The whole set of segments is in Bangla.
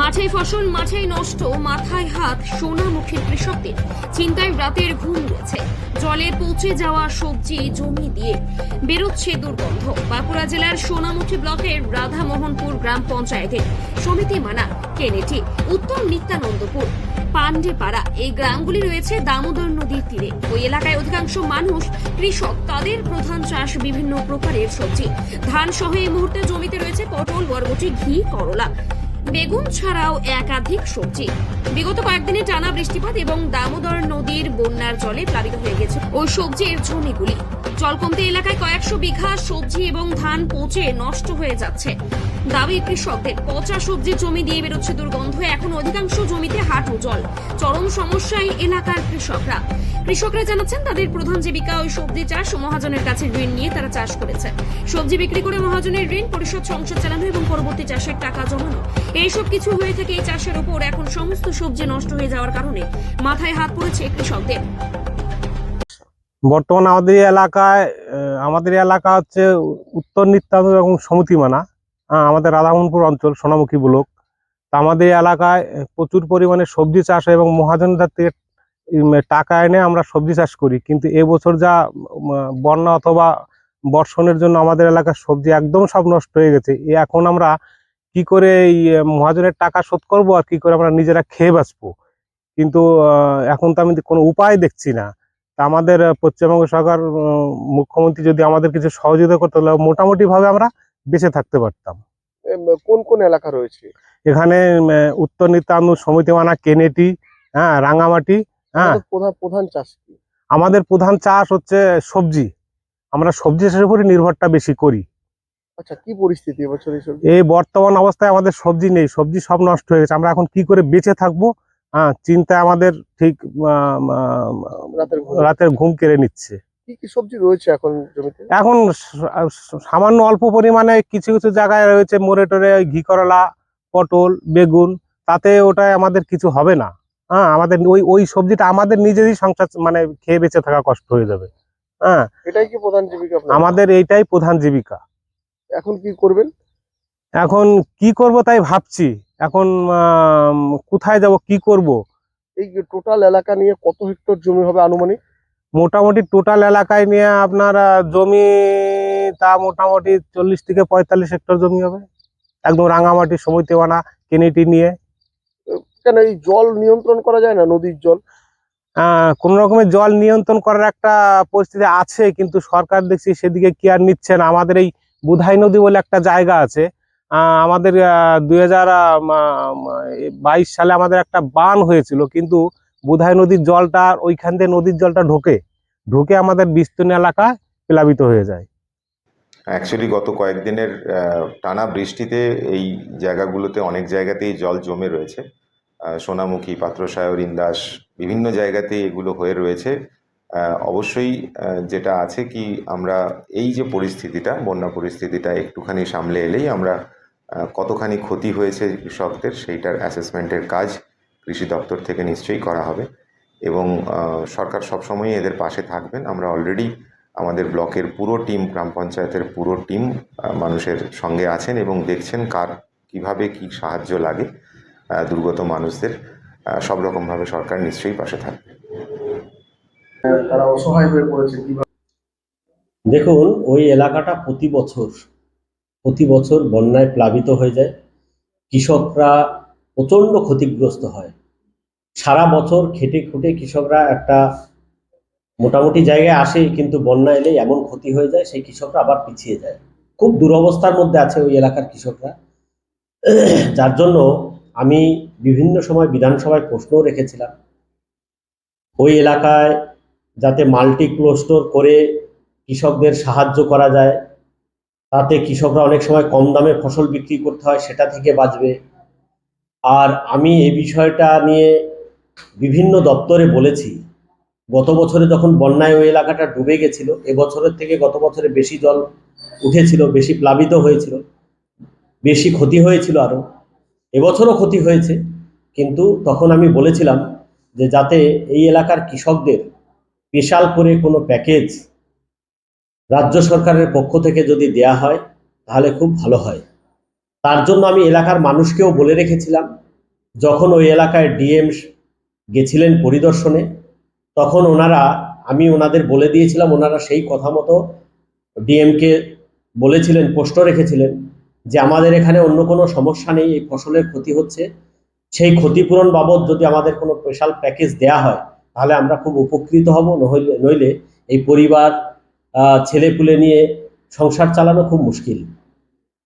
মাঠে ফসল মাঠেই নষ্ট, মাথায় হাত, সোনা সোনামুখী কৃষকদের। চিন্তায় রাতের ঘুম উড়েছে জলে পৌঁছে যাওয়া সবজি, জমি দিয়ে বেরোচ্ছে দুর্গন্ধ। বাঁকুড়া জেলার সোনামুখী ব্লকের রাধামোহনপুর গ্রাম পঞ্চায়েতের সমিতি মানা কেনেটি উত্তর নিত্যানন্দপুর পান্ডেপাড়া এই গ্রামগুলি রয়েছে দামোদর নদীর তীরে। ওই এলাকায় অধিকাংশ মানুষ কৃষক, তাদের প্রধান চাষ বিভিন্ন প্রকারের সবজি। ধান সহ এই মুহূর্তে জমিতে রয়েছে পটল, বরবটি, ঘি, করলা। বেগুন ছাড়াও একাধিক সবজি। বিগত কয়েকদিনে টানা বৃষ্টিপাত এবং দামোদর নদীর বন্যার জলে প্লাবিত হয়ে গেছে ওই সবজির জমিগুলি। জল কমতে এলাকায় কয়েকশো বিঘা সবজি এবং ধান পচে নষ্ট হয়ে যাচ্ছে। দাবি কৃষকদের, পচা সবজি জমি দিয়ে বেরোচ্ছে দুর্গন্ধ। এখন অধিকাংশ জমিতে হাঁটু জল। চরম সমস্যায় এলাকার কৃষকরা। কৃষকরা জানাচ্ছেন তাদের প্রধান জীবিকা ওই সবজি চাষ ও মহাজনের কাছে ঋণ নিয়ে তারা চাষ করেছে। সবজি বিক্রি করে মহাজনের ঋণ পরিশোধ সংসার চালানো এবং পরবর্তী চাষের টাকা জমানো। এইসব কিছু হয়ে থাকে এই চাষের উপর। এখন সমস্ত সবজি নষ্ট হয়ে যাওয়ার কারণে মাথায় হাত পড়েছে কৃষকদের। বর্তমানে আমাদের এলাকায় আমাদের এলাকা হচ্ছে উত্তর নিত্যান্ত এবং সমিতিমানা হ্যাঁ, আমাদের রাধামোহনপুর অঞ্চল সোনামুখী ব্লক। তা আমাদের এলাকায় প্রচুর পরিমাণে সবজি চাষ এবং মহাজনদের থেকে টাকা এনে আমরা সবজি চাষ করি। কিন্তু এবছর যা বন্যা অথবা বর্ষণের জন্য আমাদের এলাকার সবজি একদম সব নষ্ট হয়ে গেছে। এ এখন আমরা কি করে এই মহাজনের টাকা শোধ করব আর কি করে আমরা নিজেরা খেয়ে বাঁচবো? কিন্তু এখন তো আমি কোনো উপায় দেখছি না। তা আমাদের পশ্চিমবঙ্গ সরকার মুখ্যমন্ত্রী যদি আমাদের কিছু সহযোগিতা করতে তাহলে মোটামুটি ভাবে আমরা বেঁচে থাকতে পারতাম। কোন কোন এলাকা রয়েছে? এখানে উত্তর নিত্যানন্দ সমিতিমানা কেনেটি হ্যাঁ রাঙামাটি হ্যাঁ। আমাদের প্রধান প্রধান চাষ কি? আমাদের প্রধান চাষ হচ্ছে সবজি। আমরা সবজি চাষের উপরে নির্ভরটা বেশি করি। আচ্ছা কি পরিস্থিতি এবছর এই বর্তমান অবস্থায় আমাদের সবজি নেই সবজি সব নষ্ট হয়ে গেছে। আমরা এখন কি করে বেঁচে থাকব? হ্যাঁ চিন্তায় আমাদের ঠিক রাতের ঘুম। কেড়ে নিচ্ছে। কি কি সবজি রয়েছে এখন জমিতে? এখন সামান্য অল্প পরিমাণে কিছু কিছু জায়গায় রয়েছে মোড়ে টোরে ঘি করলা পটল বেগুন। তাতে ওটাই আমাদের কিছু হবে না। হ্যাঁ আমাদের ওই ওই সবজিটা আমাদের নিজেরই সংসার মানে খেয়ে বেঁচে থাকা কষ্ট হয়ে যাবে। হ্যাঁ এটাই কি প্রধান জীবিকা আমাদের এইটাই প্রধান জীবিকা। এখন কি করবেন? এখন কি করব তাই ভাবছি। এখন কোথায় যাব কি করব? এই টোটাল এলাকা নিয়ে কত হেক্টর জমি হবে আনুমানিক? মোটামুটি টোটাল এলাকায় নিয়ে আপনার জমি তা মোটামুটি চল্লিশ থেকে পঁয়তাল্লিশ হেক্টর জমি হবে। একদম রাঙামাটি সমিতিবানা কেনেটি নিয়ে। কেন এই জল নিয়ন্ত্রণ করা যায় না নদীর জল? আহ, কোনো রকমের জল নিয়ন্ত্রণ করার একটা পরিস্থিতি আছে কিন্তু সরকার দেখছি সেদিকে কি আর নিচ্ছে না। আমাদের এই বুধাই নদী বলে একটা জায়গা আছে। আহ, আমাদের দুই হাজার বাইশ সালে আমাদের একটা বান হয়েছিল কিন্তু বুধাই নদীর জলটা ওইখান দিয়ে নদীর জলটা ঢোকে। ঢুকে আমাদের বিস্তীর্ণ এলাকা প্লাবিত হয়ে যায়। অ্যাকচুয়ালি গত কয়েকদিনের আহ, টানা বৃষ্টিতে এই জায়গাগুলোতে অনেক জায়গাতেই জল জমে রয়েছে। সোনামুখী, পাত্রসায়র দাস বিভিন্ন জায়গাতেই এগুলো হয়ে রয়েছে। অবশ্যই যেটা আছে কি আমরা এই যে পরিস্থিতিটা, বন্যা পরিস্থিতিটা একটুখানি সামলে এলেই আমরা কতখানি ক্ষতি হয়েছে কৃষকদের সেইটার অ্যাসেসমেন্টের কাজ কৃষি দপ্তর থেকে নিশ্চয়ই করা হবে। এবং সরকার সবসময়ই এদের পাশে থাকবেন। আমরা অলরেডি আমাদের ব্লকের পুরো টিম, গ্রাম পঞ্চায়েতের পুরো টিম মানুষের সঙ্গে আছেন এবং দেখছেন কার কীভাবে কি সাহায্য লাগে। দুর্গত মানুষদের সব রকমভাবে সরকার নিশ্চয়ই পাশে থাকবে। তারা অসহায় হয়ে পড়েছে দেখুন ওই এলাকাটা প্রতি বছর প্রতি বছর বন্যায় প্লাবিত হয়ে যায়। কৃষকরা প্রচণ্ড ক্ষতিগ্রস্ত হয়। সারা বছর খেটে খুঁটে কৃষকরা একটা মোটামুটি জায়গায় আসে কিন্তু বন্যা এলেই এমন ক্ষতি হয়ে যায় সেই কৃষকরা আবার পিছিয়ে যায়। খুব দুরবস্থার মধ্যে আছে ওই এলাকার কৃষকরা। যার জন্য আমি বিভিন্ন সময় বিধানসভায় প্রশ্নও রেখেছিলাম। ওই এলাকায় যাতে মাল্টি ক্লোস্টোর করে কৃষকদের সাহায্য করা যায়, তাতে কৃষকরা অনেক সময় কম দামে ফসল বিক্রি করতে হয়, সেটা থেকে বাঁচবে। আর আমি এই বিষয়টা নিয়ে বিভিন্ন দপ্তরে বলেছি। গত বছরে যখন বন্যায় ওই এলাকাটা ডুবে গেছিল এবছরের থেকে গত বছরে বেশি জল উঠেছিল, বেশি প্লাবিত হয়েছিল, বেশি ক্ষতি হয়েছিল আরও এবছরও ক্ষতি হয়েছে, কিন্তু তখন আমি বলেছিলাম যে যাতে এই এলাকার কৃষকদের স্পেশাল করে কোনো প্যাকেজ রাজ্য সরকারের পক্ষ থেকে যদি দেয়া হয়, তাহলে খুব ভালো হয়। তার জন্য আমি এলাকার মানুষকেও বলে রেখেছিলাম, যখন ওই এলাকায় ডিএম গেছিলেন পরিদর্শনে, তখন ওনারা, আমি ওনাদের বলে দিয়েছিলাম, ওনারা সেই কথা মতো ডিএমকে বলেছিলেন পোস্ট রেখেছিলেন। যে আমাদের এখানে অন্য কোনো সমস্যা নেই এই ফসলের ক্ষতি হচ্ছে। সেই ক্ষতিপূরণ বাবদ যদি আমাদের কোনো স্পেশাল প্যাকেজ দেয়া হয় তাহলে আমরা খুব উপকৃত হব। নইলে নইলে এই পরিবার আহ, ছেলেপুলে নিয়ে সংসার চালানো খুব মুশকিল।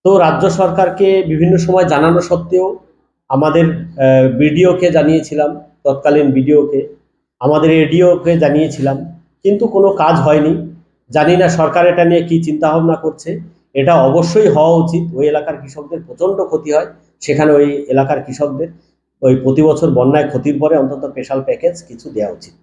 তো রাজ্য সরকারকে বিভিন্ন সময় জানানো সত্ত্বেও আমাদের বিডিওকে জানিয়েছিলাম তৎকালীন বিডিওকে আমাদের এডিওকে জানিয়েছিলাম। কিন্তু কোনো কাজ হয়নি। জানি না সরকার এটা নিয়ে কী চিন্তা ভাবনা করছে। এটা অবশ্যই হওয়া উচিত। ওই এলাকার কৃষকদের প্রচণ্ড ক্ষতি হয়। সেখানে ওই এলাকার কৃষকদের ওই প্রতি বছর বন্যায় ক্ষতির পরে অন্তত স্পেশাল প্যাকেজ কিছু দেওয়া উচিত।